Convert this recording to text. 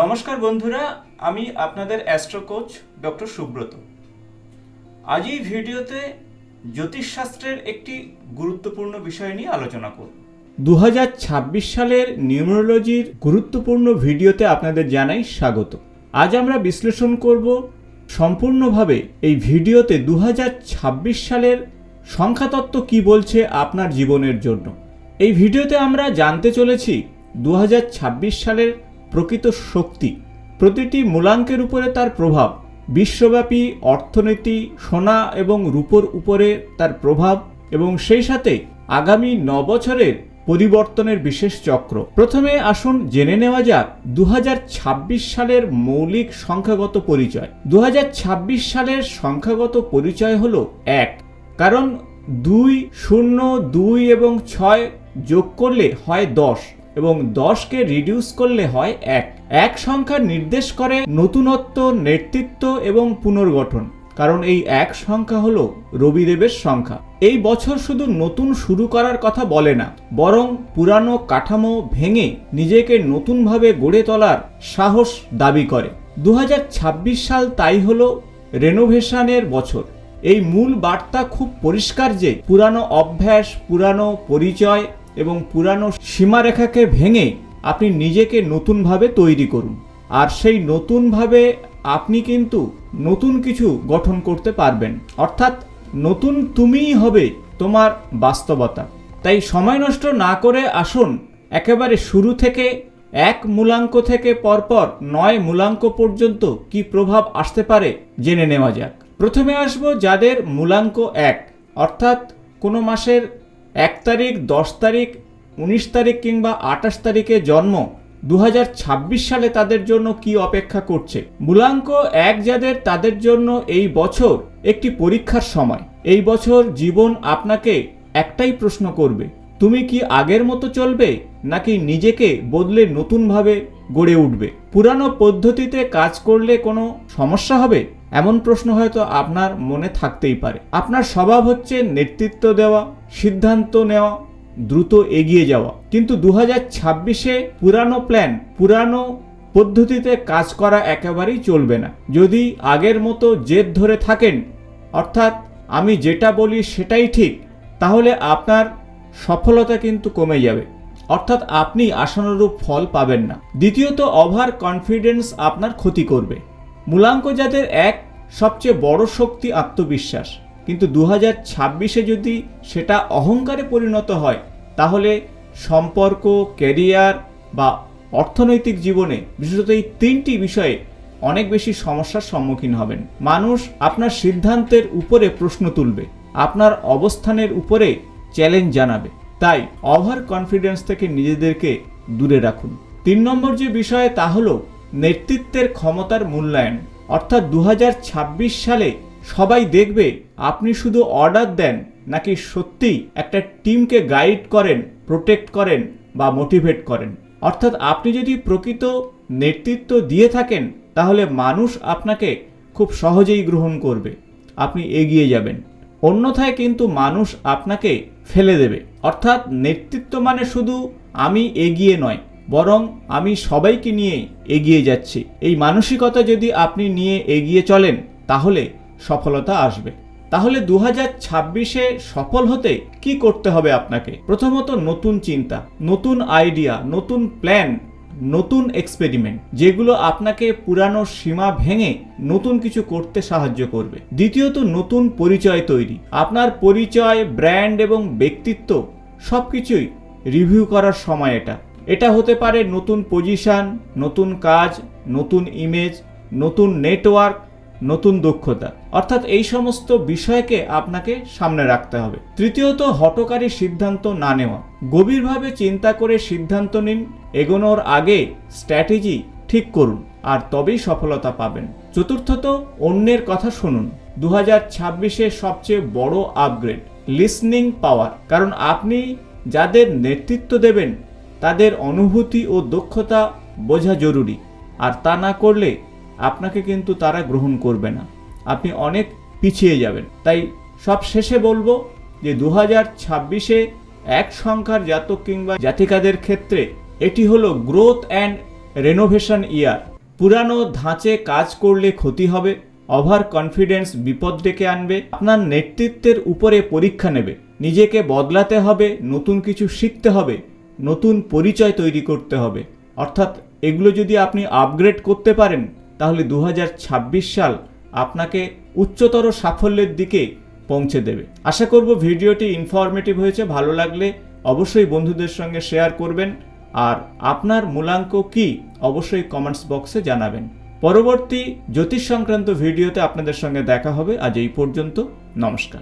নমস্কার বন্ধুরা, আমি আপনাদের অ্যাস্ট্রো কোচ ডক্টর সুব্রত। আজ এই ভিডিওতে জ্যোতিষশাস্ত্রের একটি গুরুত্বপূর্ণ বিষয় নিয়ে আলোচনা করব। দু হাজার ছাব্বিশ সালের নিউমোলজির গুরুত্বপূর্ণ ভিডিওতে আপনাদের জানাই স্বাগত। আজ আমরা বিশ্লেষণ করব সম্পূর্ণভাবে এই ভিডিওতে দু হাজার ছাব্বিশ সালের সংখ্যাতত্ত্ব কি বলছে আপনার জীবনের জন্য। এই ভিডিওতে আমরা জানতে চলেছি দু হাজার ছাব্বিশ সালের প্রকৃত শক্তি। প্রতিটি মূলাঙ্কের উপরে তার প্রভাব। বিশ্বব্যাপী অর্থনীতি, সোনা এবং রূপোর উপরে তার প্রভাব এবং সেই সাথে আগামী ন বছরের পরিবর্তনের বিশেষ চক্র। প্রথমে আসুন জেনে নেওয়া যাক দু হাজার ছাব্বিশ সালের মৌলিক সংখ্যাগত পরিচয়। দু হাজার ছাব্বিশ সালের সংখ্যাগত পরিচয় হল এক। কারণ দুই, শূন্য, দুই এবং ছয় যোগ করলে হয় দশ। এবং দশকে রিডিউস করলে হয় এক। এক সংখ্যা নির্দেশ করে নতুনত্ব, নেতৃত্ব এবং পুনর্গঠন। কারণ এই এক সংখ্যা হলো রবিদেবের সংখ্যা। এই বছর শুধু নতুন শুরু করার কথা বলে না, বরং পুরানো কাঠামো ভেঙে নিজেকে নতুনভাবে গড়ে তোলার সাহস দাবি করে। দু হাজার ছাব্বিশ সাল তাই হলো রেনোভেশনের বছর। এই মূল বার্তা খুব পরিষ্কার যে, পুরানো অভ্যাস, পুরানো পরিচয় এবং পুরানো সীমারেখাকে ভেঙে আপনি নিজেকে নতুনভাবে তৈরি করুন। আর সেই নতুনভাবে আপনি কিন্তু নতুন কিছু গঠন করতে পারবেন। অর্থাৎ নতুন তুমিই হবে তোমার বাস্তবতা। তাই সময় নষ্ট না করে আসুন, একেবারে শুরু থেকে এক মূলাঙ্ক থেকে পরপর নয় মূলাঙ্ক পর্যন্ত কি প্রভাব আসতে পারে জেনে নেওয়া যাক। প্রথমে আসব যাদের মূলাঙ্ক এক, অর্থাৎ কোনো মাসের এক তারিখ, দশ তারিখ, উনিশ তারিখ কিংবা আঠাশ তারিখে জন্ম দু হাজার ছাব্বিশ সালে তাদের জন্য কি অপেক্ষা করছে? মূলাঙ্ক এক যাদের তাদের জন্য এই বছর একটি পরীক্ষার সময়। এই বছর জীবন আপনাকে একটাই প্রশ্ন করবে, তুমি কি আগের মতো চলবে নাকি নিজেকে বদলে নতুনভাবে গড়ে উঠবে? পুরানো পদ্ধতিতে কাজ করলে কোনো সমস্যা হবে? এমন প্রশ্ন হয়তো আপনার মনে থাকতেই পারে। আপনার স্বভাব হচ্ছে নেতৃত্ব দেওয়া, সিদ্ধান্ত নেওয়া, দ্রুত এগিয়ে যাওয়া। কিন্তু দু হাজার ছাব্বিশে পুরানো প্ল্যান পুরানো পদ্ধতিতে কাজ করা একেবারেই চলবে না। যদি আগের মতো জেদ ধরে থাকেন, অর্থাৎ আমি যেটা বলি সেটাই ঠিক, তাহলে আপনার সফলতা কিন্তু কমে যাবে। অর্থাৎ আপনি আশানুরূপ ফল পাবেন না। দ্বিতীয়ত ওভার কনফিডেন্স আপনার ক্ষতি করবে। মূলাঙ্ক যাদের এক সবচেয়ে বড় শক্তি আত্মবিশ্বাস। কিন্তু দু হাজার ছাব্বিশে যদি সেটা অহংকারে পরিণত হয়, তাহলে সম্পর্ক, ক্যারিয়ার বা অর্থনৈতিক জীবনে বিশেষত এই তিনটি বিষয়ে অনেক বেশি সমস্যার সম্মুখীন হবেন। মানুষ আপনার সিদ্ধান্তের উপরে প্রশ্ন তুলবে, আপনার অবস্থানের উপরে চ্যালেঞ্জ জানাবে। তাই ওভার কনফিডেন্স থেকে নিজেদেরকে দূরে রাখুন। তিন নম্বর যে বিষয়, তা হলো নেতৃত্বের ক্ষমতার মূল্যায়ন। অর্থাৎ দু হাজার ছাব্বিশ সালে সবাই দেখবে আপনি শুধু অর্ডার দেন নাকি সত্যিই একটা টিমকে গাইড করেন, প্রোটেক্ট করেন বা মোটিভেট করেন। অর্থাৎ আপনি যদি প্রকৃত নেতৃত্ব দিয়ে থাকেন, তাহলে মানুষ আপনাকে খুব সহজেই গ্রহণ করবে। আপনি এগিয়ে যাবেন। অন্যথায় কিন্তু মানুষ আপনাকে ফেলে দেবে। অর্থাৎ নেতৃত্ব মানে শুধু আমি এগিয়ে নয় বরং আমি সবাইকে নিয়ে এগিয়ে যাচ্ছি। এই মানসিকতা যদি আপনি নিয়ে এগিয়ে চলেন, তাহলে সফলতা আসবে। তাহলে দু হাজার ছাব্বিশে সফল হতে কি করতে হবে আপনাকে? প্রথমত নতুন চিন্তা, নতুন আইডিয়া, নতুন প্ল্যান, নতুন এক্সপেরিমেন্ট, যেগুলো আপনাকে পুরানো সীমা ভেঙে নতুন কিছু করতে সাহায্য করবে। দ্বিতীয়ত, নতুন পরিচয় তৈরি। আপনার পরিচয়, ব্র্যান্ড এবং ব্যক্তিত্ব সব কিছুই রিভিউ করার সময় এটা। এটা হতে পারে নতুন পজিশন নতুন কাজ, নতুন ইমেজ নতুন নেটওয়ার্ক নতুন দক্ষতা। অর্থাৎ এই সমস্ত বিষয়কে আপনাকে সামনে রাখতে হবে। তৃতীয়ত, হটকারী সিদ্ধান্ত না নেওয়া। গভীরভাবে চিন্তা করে সিদ্ধান্ত নিন, এগোনোর আগে স্ট্র্যাটেজি ঠিক করুন, আর তবেই সফলতা পাবেন। চতুর্থত, অন্যের কথা শুনুন। দু হাজার সবচেয়ে বড় আপগ্রেড লিসনিং পাওয়ার কারণ আপনি যাদের নেতৃত্ব দেবেন তাদের অনুভূতি ও দক্ষতা বোঝা জরুরি। আর তা না করলে আপনাকে কিন্তু তারা গ্রহণ করবে না। আপনি অনেক পিছিয়ে যাবেন। তাই সব শেষে বলব যে দু হাজার ছাব্বিশে এক সংখ্যার জাতক কিংবা জাতিকাদের ক্ষেত্রে এটি হলো গ্রোথ অ্যান্ড রেনোভেশন ইয়ার পুরানো ধাঁচে কাজ করলে ক্ষতি হবে ওভার কনফিডেন্স বিপদ ডেকে আনবে, আপনার নেতৃত্বের উপরে পরীক্ষা নেবে, নিজেকে বদলাতে হবে, নতুন কিছু শিখতে হবে নতুন পরিচয় তৈরি করতে হবে। অর্থাৎ এগুলো যদি আপনি আপগ্রেড করতে পারেন, তাহলে দু হাজার ছাব্বিশ সাল আপনাকে উচ্চতর সাফল্যের দিকে পৌঁছে দেবে। আশা করব ভিডিওটি ইনফরমেটিভ হয়েছে, ভালো লাগলে অবশ্যই বন্ধুদের সঙ্গে শেয়ার করবেন। আর আপনার মূলাঙ্ক কি, অবশ্যই কমেন্টস বক্সে জানাবেন। পরবর্তী জ্যোতিষ সংক্রান্ত ভিডিওতে আপনাদের সঙ্গে দেখা হবে। আজ এই পর্যন্ত, নমস্কার।